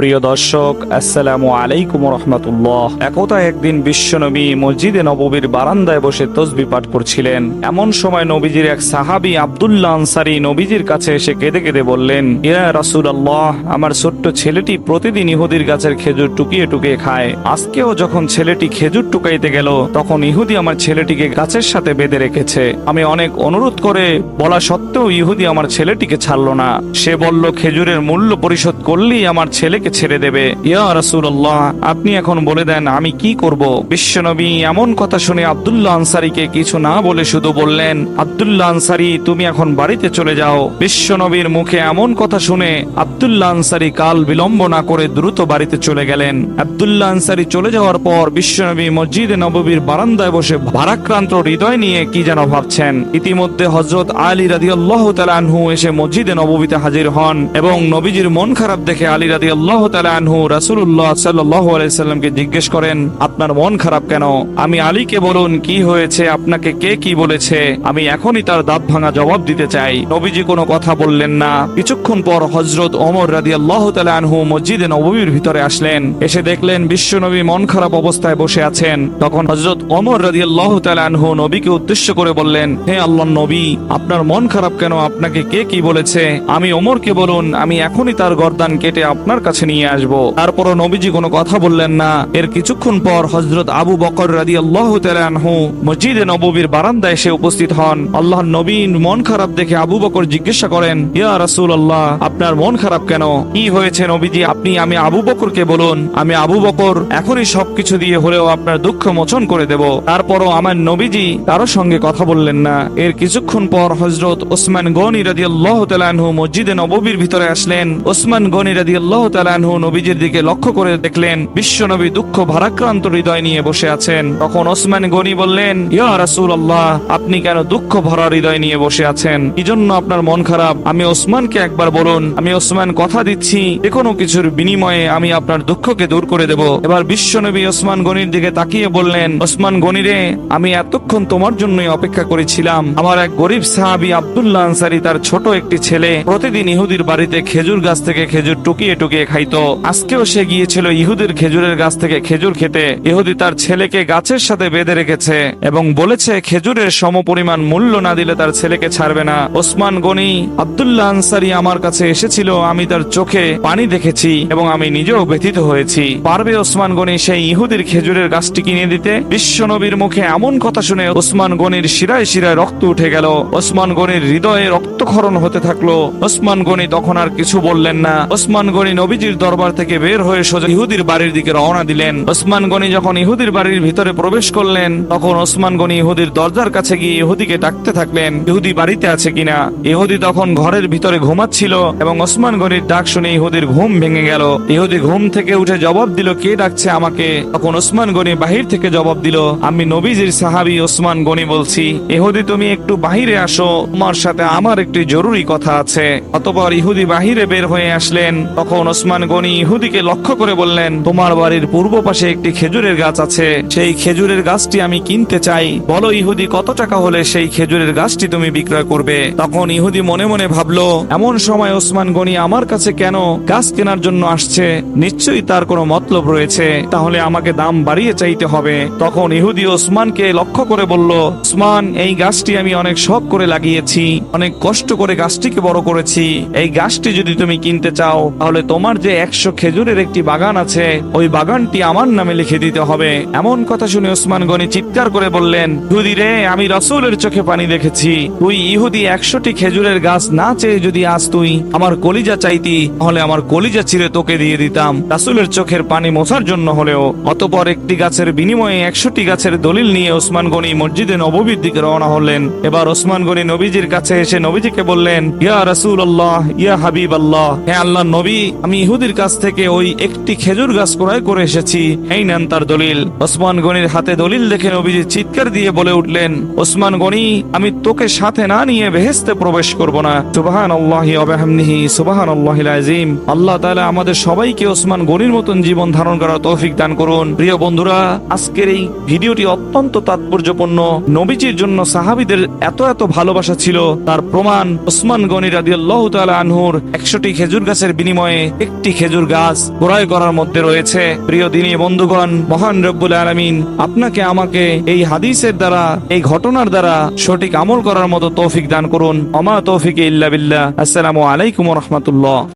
প্রিয় দর্শক, আসসালামু আলাইকুম রহমতুল্লাহ। একতা একদিন বিশ্বনবী মসজিদে নববীর বারান্দায় বসে তসবি পাঠ করছিলেন। এমন সময় নবীজির এক সাহাবী আব্দুল্লাহ আনসারি নবীজির কাছে এসে কেঁদে কেঁদে বললেন, ইয়া রাসুল আল্লাহ আমার ছোট্ট ছেলেটি প্রতিদিন ইহুদির গাছের খেজুর টুকিয়ে টুকিয়ে খায়। আজকেও যখন ছেলেটি খেজুর টুকাইতে গেল, তখন ইহুদি আমার ছেলেটিকে গাছের সাথে বেঁধে রেখেছে। আমি অনেক অনুরোধ করে বলা সত্ত্বেও ইহুদি আমার ছেলেটিকে ছাড়লো না। সে বলল, খেজুরের মূল্য পরিশোধ করলেই আমার ছেলেকে ছেড়ে দেবে। ইয়া রাসূলুল্লাহ, আপনি এখন বলে দেন, আমি কি করব? বিশ্বনবী এমন কথা শুনে আব্দুল্লাহ আনসারীকে কিছু না বলে শুধু বললেন, আব্দুল্লাহ আনসারী, তুমি এখন বাড়িতে চলে যাও। বিশ্বনবীর মুখে এমন কথা শুনে আব্দুল্লাহ আনসারী কাল বিলম্ব না করে দ্রুত বাড়িতে চলে গেলেন। আব্দুল্লাহ আনসারী চলে যাওয়ার পর বিশ্বনবী মসজিদে নববীর বারান্দায় বসে ভারাক্রান্ত হৃদয় নিয়ে কি যেন ভাবছেন। ইতিমধ্যে হজরত আলী রাদিয়াল্লাহু তাআলা আনহু এসে মসজিদে নববীতে হাজির হন এবং নবীজির মন খারাপ দেখে আলী রাদিয়াল্লাহু তাআলা সাল্লাল্লাহু আলাইহি সাল্লামকে জিজ্ঞেস করেন, আপনার মন খারাপ কেন? আমি আলীকে বলুন, কি হয়েছে? আপনাকে কে কি বলেছে? আমি এখনই তার দাঁত ভাঙা জবাব দিতে চাই। নবীজি কোনো কথা বললেন না। কিছুক্ষণ পর হজরত রাদিয়াল্লাহু তাআলা আনহু মসজিদে নববীর ভিতরে আসলেন। এসে দেখলেন মন খারাপ অবস্থায় বসে আছেন। তখন হজরত রাদিয়াল্লাহু তাআলা আনহু নবীকে উদ্দেশ্য করে বললেন, হে আল্লাহর নবী, আপনার মন খারাপ কেন? আপনাকে কে কি বলেছে? আমি ওমরকে বলুন, আমি এখনই তার গর্দান কেটে আপনার কাছে নিয়ে আসব। তারপরও নবীজি কোনো কথা বললেন না। এর কিছুক্ষণ পর হজরত আবু বকর রাদিয়াল্লাহু তাআলা আনহু মসজিদে নববীর বারান্দায় এসে উপস্থিত হন। আল্লাহর নবী মন খারাপ দেখে আবু বকর জিজ্ঞাসা করেন, ইয়া রাসূলুল্লাহ, আপনার মন খারাপ কেন? কি হয়েছে নবীজি? আপনি, আমি আবু বকরকে বলুন। আমি আবু বকর এখনই সবকিছু দিয়ে হলেও আপনার দুঃখ মোচন করে দেব। তারপরও আমার নবীজি কারও সঙ্গে কথা বললেন না। এর কিছুক্ষণ পর হজরত ওসমান গনি রাদিয়াল্লাহু তাআলা আনহু মসজিদে নববীর ভিতরে আসলেন। ওসমান গনি রাদিয়াল্লাহু তাআলা আনহু নবীজির দিকে লক্ষ্য করে দেখলেন বিশ্বনবী দুঃখ ভারাক্রান্ত হৃদয় নিয়ে বসে আছেন। তখন ওসমান গনি বললেন, ইয়া রাসূলুল্লাহ, আপনি কেন দুঃখ ভরা হৃদয় নিয়ে বসে আছেন? কি জন্য আপনার মন খারাপ। আমি ওসমানকে একবার বলুন, আমি ওসমান কথা দিচ্ছি, যে কোনো কিছুর বিনিময়ে আমি আপনার দুঃখকে দূর করে দেব। এবার বিশ্বনবী ওসমান গনির দিকে তাকিয়ে বললেন, ওসমান গনি রে, আমি এতক্ষণ তোমার জন্যই অপেক্ষা করেছিলাম। আমার এক গরিব সাহাবী আব্দুল্লাহ আনসারি, তার ছোট একটি ছেলে, প্রতিদিন ইহুদির বাড়িতে খেজুর গাছ থেকে খেজুর টুকিয়ে টুকিয়ে খাইতো। আজকেও সে গিয়েছিল ইহুদির খেজুরের গাছ থেকে খেজুর খেতে। ইহুদি তার ছেলেকে গাছের সাথে বেঁধে রেখেছে এবং বলেছে, খেজুরের সমপরিমাণ মূল্য না দিলে তার ছেলেকে ছাড়বে না। ওসমান গনি, আব্দুল্লাহ আনসারি আমার কাছে এসেছিল, আমি তার চোখে পানি দেখেছি এবং আমি নিজেও ব্যথিত হয়েছি। পারবে ওসমান গনি সেই ইহুদির খেজুরের গাছটি কিনে দিতে? বিশ্বনবীর মুখে এমন কথা শুনে ওসমান গনির শিরায় শিরায় রক্ত উঠে গেল। ওসমান গনির হৃদয়ে রক্তক্ষরণ হতে থাকল। ওসমান গনি তখন আর কিছু বললেন না। ওসমান গনি নবীজির দরবার থেকে বের হয়ে সোজা ইহুদির বাড়ির দিকে রওনা দিলেন। ওসমান গনি যখন ইহুদির বাড়ির ভিতরে প্রবেশ করলেন, তখন ওসমান গনি ইহুদির দরজার কাছে গিয়ে ইহুদিকে ডাকতে থাকলেন, ইহুদি বাড়িতে আছে কিনা? ইহুদি তখন ঘরের ভিতরে ঘুমাচ্ছিল এবং ওসমান গনির ডাক শুনে ইহুদির ঘুম ভেঙে গেল। ইহুদি ঘুম থেকে উঠে জবাব দিল, কে ডাকছে আমাকে? তখন ওসমান গনি বাহির থেকে জবাব দিল, আমি নবীজির সাহাবি ওসমান গনি বলছি। ইহুদি, তুমি একটু বাহিরে আসো, তোমার সাথে আমার একটি জরুরি কথা আছে। অতপর ইহুদি বাহিরে বের হয়ে আসলেন। তখন ওসমান গনি ইহুদিকে লক্ষ্য করে বললেন, তোমার বাড়ির পূর্ব পাশে একটি খেজুরের গাছ আছে। সেই খেজুরের গাছটি আমি কিনতে চাই। বলো ইহুদি, কত টাকা হলে সেই খেজুরের গাছটি তুমি বিক্রয় করবে? তখন ইহুদি মনে মনে ভাবলো, এমন সময় ওসমান গনি আমার কাছে কেন গাছ কেনার জন্য আসছে? নিশ্চয়ই তার কোনো মতলব রয়েছে। তাহলে আমাকে দাম বাড়িয়ে চাইতে হবে। তখন ইহুদি ওসমানকে লক্ষ্য করে বলল, ওসমান, এই গাছটি আমি অনেক শখ করে লাগিয়েছি। অনেক কষ্ট করে গাছটিকে বড় করেছি। এই গাছটি যদি তুমি কিনতে চাও, তাহলে তোমার যে একশো খেজুরের একটি বাগান আছে, ওই বাগানটি আমার নামে লিখে দিতে হবে। এমন কথা শুনে ওসমান গনি চিৎকার করে বললেন ইহুদি রে, আমি রসুলের চোখে পানি দেখেছি। তুই ইহুদি একশোটি খেজুরের গাছ না চেয়ে যদি আজ তুই আমার কলিজা চাইতি, তাহলে আমার কলিজা চিরে তোকে দিয়ে দিতাম। রাসুলের চোখের পানি মোছার জন্য হলেও, অতপর একটি গাছের বিনিময়ে একশোটি গাছের দলিল নিয়ে ওসমান গনি মসজিদে নববীর দিকে রওনা হলেন। এবার ওসমান গনি নবীজির কাছে এসে নবীজিকে বললেন, ইয়া রাসুল আল্লাহ ইয়া হাবিব আল্লাহ হে আল্লাহ নবী, আমি ইহুদির কাছ থেকে ওই একটি খেজুর গাছ ক্রয় করে এসেছি। এই নেন তার দলিল। ওসমান গনির হাতে দলিল দেখে নবীজি চিৎকার দিয়ে বলে উঠলেন, ওসমান গনি, আমি তোকে সাথে না নিয়ে বেহেস্তে প্রবেশ করব না। সুবাহান আল্লাহি অবহামনিহি সুবাহান আল্লাহিল আজিম আল্লাহ তাআলা আমাদের সবাইকে ওসমান গনির মতন জীবন ধারণ করার তৌফিক দান করুন। প্রিয় বন্ধুরা, আজকের এই ভিডিওটি অত্যন্ত তাৎপর্যপূর্ণ। নবীজির জন্য সাহাবিদের এত এত ভালোবাসা ছিল। তার প্রমাণ ওসমান গনি রাদিয়াল্লাহু তাআলা আনহুর একশোটি খেজুর গাছের বিনিময়ে একটি একটি খেজুর গাছ ক্রয় করার মধ্যে রয়েছে। প্রিয় দিনী বন্ধুগণ, মহান রব্বুল আলমিন, আপনাকে আমাকে এই হাদিসের দ্বারা, এই ঘটনার দ্বারা সঠিক আমল করার মতো তৌফিক দান করুন। অমা তৌফিক ইল্লা বিল্লাহ। আসসালামু আলাইকুম রহমতুল্লাহ।